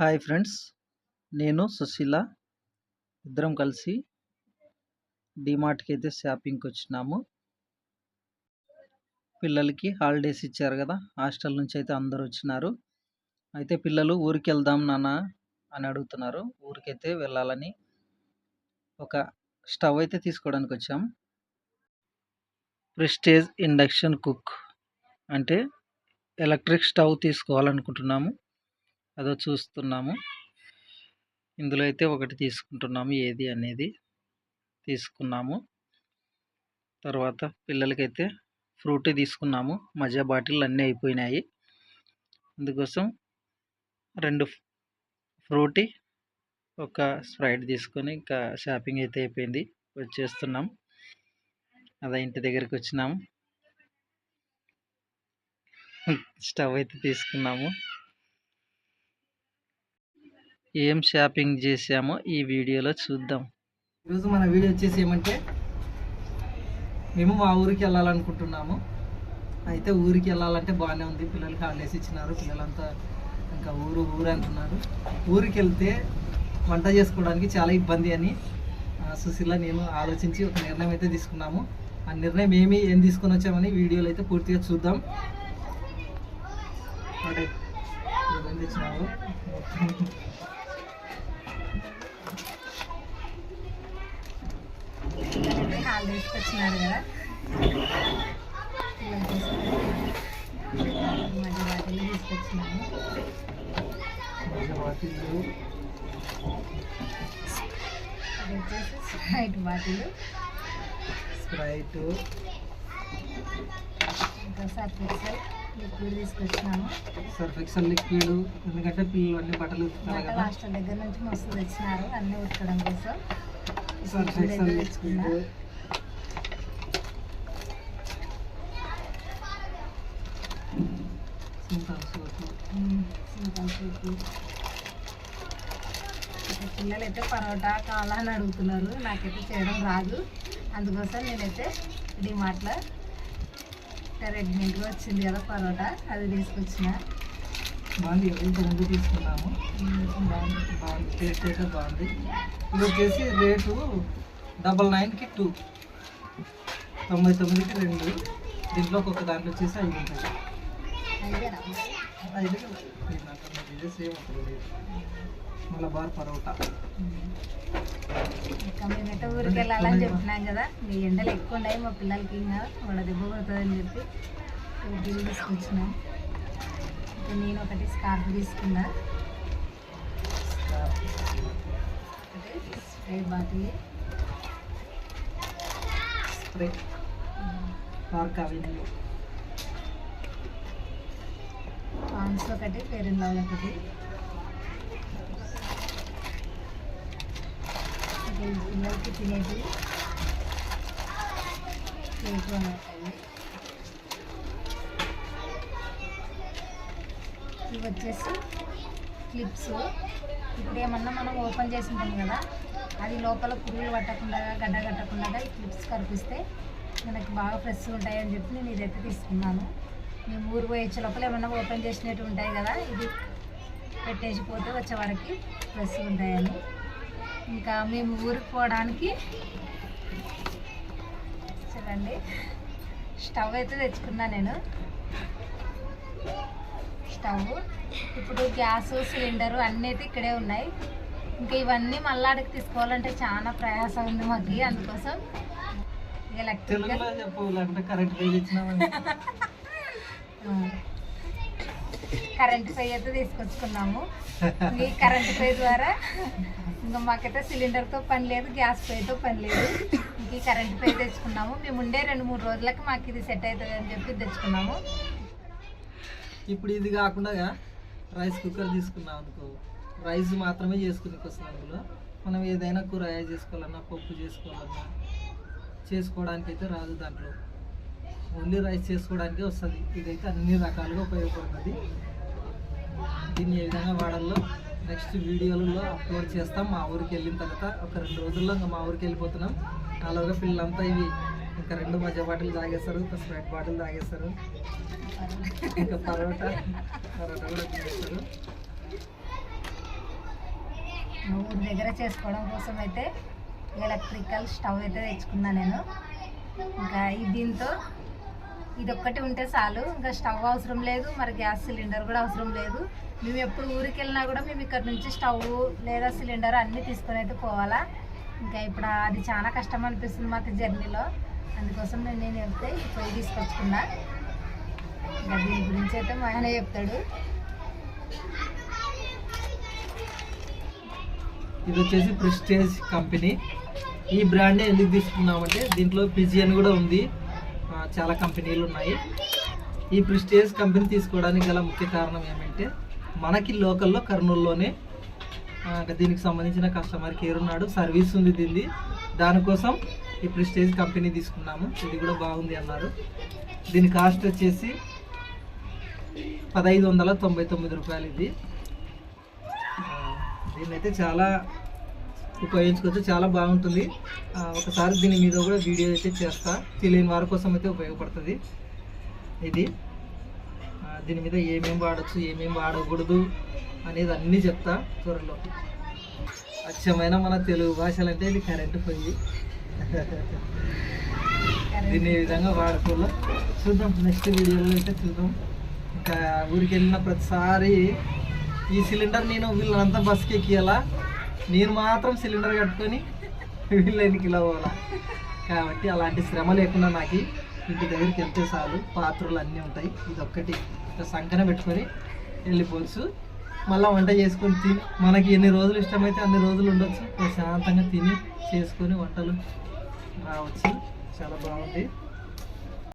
Hi friends నేను సుశీల. ఇద్దరం కలిసి డిమార్ట్కి అయితే షాపింగ్కి వచ్చినాము. పిల్లలకి హాలిడేస్ ఇచ్చారు కదా హాస్టల్ నుంచి అయితే అందరూ వచ్చినారు. అయితే పిల్లలు ఊరికి వెళ్దాం నాన్న అని అడుగుతున్నారు. ఊరికైతే వెళ్ళాలని ఒక స్టవ్ అయితే తీసుకోవడానికి వచ్చాం. ప్రెస్టేజ్ ఇండక్షన్ కుక్ అంటే ఎలక్ట్రిక్ స్టవ్ తీసుకోవాలనుకుంటున్నాము. అదో చూస్తున్నాము. ఇందులో అయితే ఒకటి తీసుకుంటున్నాము. ఏది అనేది తీసుకున్నాము. తర్వాత పిల్లలకైతే ఫ్రూట్ తీసుకున్నాము. మజా బాటిల్ అన్నీ అయిపోయినాయి. అందుకోసం రెండు ఫ్రూటీ ఒక స్ప్రైట్ తీసుకొని ఇంకా షాపింగ్ అయితే అయిపోయింది. వచ్చేస్తున్నాం. అదే ఇంటి దగ్గరికి వచ్చినాము. స్టవ్ అయితే తీసుకున్నాము. ఏం షాపింగ్ చేసామో ఈ వీడియోలో చూద్దాం. ఈరోజు మన వీడియో వచ్చేసి ఏమంటే మేము మా ఊరికి వెళ్ళాలనుకుంటున్నాము. అయితే ఊరికి వెళ్ళాలంటే బాగానే ఉంది. పిల్లలకి హాలిడేస్ ఇచ్చినారు. పిల్లలంతా ఇంకా ఊరు ఊరు అంటున్నారు. ఊరికి వెళ్తే వంట చేసుకోవడానికి చాలా ఇబ్బంది అని సుశీల నేను ఆలోచించి ఒక నిర్ణయం అయితే తీసుకున్నాము. ఆ నిర్ణయం ఏమి ఏం తీసుకొని వచ్చామని వీడియోలో అయితే పూర్తిగా చూద్దాం. అంటే వచ్చినారు కదా. పిల్లల కోసం మధ్య వాటిని తీసుకొచ్చినాము వచ్చేసి స్ప్రైట్ బాటిల్. స్ప్రైట్ ఇంకా సర్ఫ్ ఎక్సెల్ లిక్విడ్ తీసుకొచ్చినాము. సర్ఫ్ ఎక్సెల్ లిక్విడ్ ఎందుకంటే పిల్లలు అన్ని బట్టలు ఉతుకుతారు బట్టలు కదా. హాస్టల్ దగ్గర నుంచి మస్తు తెచ్చినారు అన్నీ ఉతకడం కోసం. సర్ఫ్ లిక్విడ్ ఎక్సెల్ అయితే తెచ్చుకున్నా పిల్లలైతే పరోటా కావాలని అడుగుతున్నారు. నాకైతే చేయడం రాదు. అందుకోసం నేనైతే డిమార్ట్లో రెడీమేడ్గా వచ్చింది కదా పరోటా. అది తీసుకొచ్చిన. బాగుంది ఇంత తీసుకున్నాము బాగుంది. బాగుంది. టేస్ట్ అయితే బాగుంది. ఇది వచ్చేసి రేటు డబల్ నైన్కి టూ. తొంభై తొమ్మిదికి రెండు. దీంట్లో ఒక్కొక్క దాంట్లో వచ్చేసి ఐదు ఉంటాయి. ఇది సేమ్ మలబార్ పరోటా ఉమ్. ఇంకా ఊరికి వెళ్ళాలని చెప్తున్నాం కదా మీ ఎండలు ఎక్కువ ఉన్నాయి మా పిల్లలకి ఇంకా వాళ్ళ దెబ్బ పడుతుందని చెప్పి ఊటీలు తీసుకొచ్చినాం ఇంకా నేను ఒకటి స్కార్ఫ్ తీసుకున్నా spray bottle spray Park Avenue pans ఒకటి ఫెయిర్ అండ్ ఒకటి పిల్లలకి తినేది. కేక్ ఇవి. వచ్చేసి క్లిప్స్. ఇప్పుడు ఏమన్నా మనం ఓపెన్ చేసి ఉంటాం కదా అది లోపల పురుగులు పట్టకుండా గడ్డ కట్టకుండా ఈ క్లిప్స్ కనిపిస్తే మనకి బాగా ఫ్రెష్ ఉంటాయని చెప్పి నేను ఇదైతే తీసుకున్నాను. మేము ఊరు పోయి వచ్చే లోపల ఏమన్నా ఓపెన్ చేసినట్టు ఉంటాయి కదా ఇది పెట్టేసి పోతే వచ్చే వరకు ఫ్రెష్ ఉంటాయని. ఇంకా మేము ఊరికి పోవడానికి చూడండి స్టవ్ అయితే తెచ్చుకున్నా నేను. స్టవ్ ఇప్పుడు గ్యాస్ సిలిండర్ అన్నీ అయితే ఇక్కడే ఉన్నాయి. ఇంకా ఇవన్నీ మళ్ళీ అడిగి తీసుకోవాలంటే చాలా ప్రయాసం ఉంది మాకు అందుకోసం. ఎలక్ట్రిక్ కరెంట్ బిల్ పై అయితే తీసుకొచ్చుకున్నాము. ఈ కరెంట్ పై ద్వారా ఇంకా మాకైతే సిలిండర్తో పని లేదు గ్యాస్ పైతో పని లేదు. ఇంక ఈ కరెంట్ పై తెచ్చుకున్నాము. మేము ఉండే రెండు మూడు రోజులకి మాకు ఇది సెట్ అవుతుంది అని చెప్పి తెచ్చుకున్నాము. ఇప్పుడు ఇది కాకుండా రైస్ కుక్కర్ తీసుకున్నాం అనుకో రైస్ మాత్రమే చేసుకునేకి వస్తుంది అందులో. మనం ఏదైనా కూర చేసుకోవాలన్నా పప్పు చేసుకోవాలన్నా చేసుకోవడానికి అయితే రాదు దాంట్లో. ఓన్లీ రైస్ చేసుకోవడానికి వస్తుంది. ఇదైతే అన్ని రకాలుగా ఉపయోగపడుతుంది. దీన్ని ఏ విధంగా వాడాలో నెక్స్ట్ వీడియోలలో అప్లోడ్ చేస్తాం. మా ఊరికి వెళ్ళిన తర్వాత ఒక రెండు రోజుల్లో ఇంకా మా ఊరికి వెళ్ళిపోతున్నాం. అలాగే పిల్లలంతా ఇవి ఇంకా రెండు మజా బాటిల్ తాగేస్తారు ఇంకా స్ప్రైట్ బాటిల్ తాగేస్తారు. ఇంకా పరోటా పరోటా కూడా తినేస్తారు. దగ్గర చేసుకోవడం కోసం అయితే ఎలక్ట్రికల్ స్టవ్ అయితే తెచ్చుకున్నా నేను. ఇంకా దీంతో ఇది ఒక్కటి ఉంటే చాలు. ఇంకా స్టవ్ అవసరం లేదు. మరి గ్యాస్ సిలిండర్ కూడా అవసరం లేదు. మేము ఎప్పుడు ఊరికి వెళ్ళినా కూడా మేము ఇక్కడ నుంచి స్టవ్ లేదా సిలిండర్ అన్నీ తీసుకొని అయితే పోవాలా. ఇంకా ఇప్పుడు అది చాలా కష్టం అనిపిస్తుంది మాకు జర్నీలో. అందుకోసం నేను నేను చెప్తే పోయి తీసుకొచ్చుకున్నా. ఇంకా దీని గురించి అయితే మా ఆయన చెప్తాడు. ఇది వచ్చేసి ప్రెస్టేజ్ కంపెనీ ఈ బ్రాండే ఎందుకు తీసుకున్నామంటే దీంట్లో పిజియన్ కూడా ఉంది. చాలా కంపెనీలు ఉన్నాయి ఈ ప్రిస్టేజ్ కంపెనీ తీసుకోవడానికి గల ముఖ్య కారణం ఏమంటే మనకి లోకల్లో కర్నూలులోనే దీనికి సంబంధించిన కస్టమర్ కేర్ ఉన్నాడు సర్వీస్ ఉంది దీన్ని దానికోసం ఈ ప్రిస్టేజ్ కంపెనీ తీసుకున్నాము. ఇది కూడా బాగుంది అన్నారు. దీని కాస్ట్ వచ్చేసి పదహైదు వందల తొంభై తొమ్మిది రూపాయలు ఇది. దీన్నైతే చాలా ఉపయోగించుకోవచ్చు చాలా బాగుంటుంది. ఒకసారి దీని మీద కూడా వీడియో అయితే చేస్తా. తెలియని వారి కోసం అయితే ఉపయోగపడుతుంది. ఇది. దీని మీద ఏమేమి వాడచ్చు ఏమేమి వాడకూడదు అనేది అన్నీ చెప్తా త్వరలో. అచ్చమైన మన తెలుగు భాషలు అంటే ఇది కరెంటు పోయి. దీన్ని ఏ విధంగా వాడుకోవాలో చూద్దాం. నెక్స్ట్ వీడియోలో అయితే చూద్దాం. ఇంకా ఊరికి వెళ్ళిన ప్రతిసారి ఈ సిలిండర్ నేను వీళ్ళంతా బస్కి ఎక్కియాలా నేను మాత్రం సిలిండర్ కట్టుకొని వీళ్ళ ఇలా పోవాలా? కాబట్టి అలాంటి శ్రమ లేకుండా నాకు ఇంటి దగ్గరికి వెళ్తే చాలు. పాత్రలు అన్నీ ఉంటాయి. ఇది ఒక్కటి సంకన పెట్టుకొని వెళ్ళిపోవచ్చు మళ్ళీ వంట చేసుకొని తిని మనకి ఎన్ని రోజులు ఇష్టమైతే అన్ని రోజులు ఉండొచ్చు. ప్రశాంతంగా తిని చేసుకొని వంటలు రావచ్చు. చాలా బాగుంది.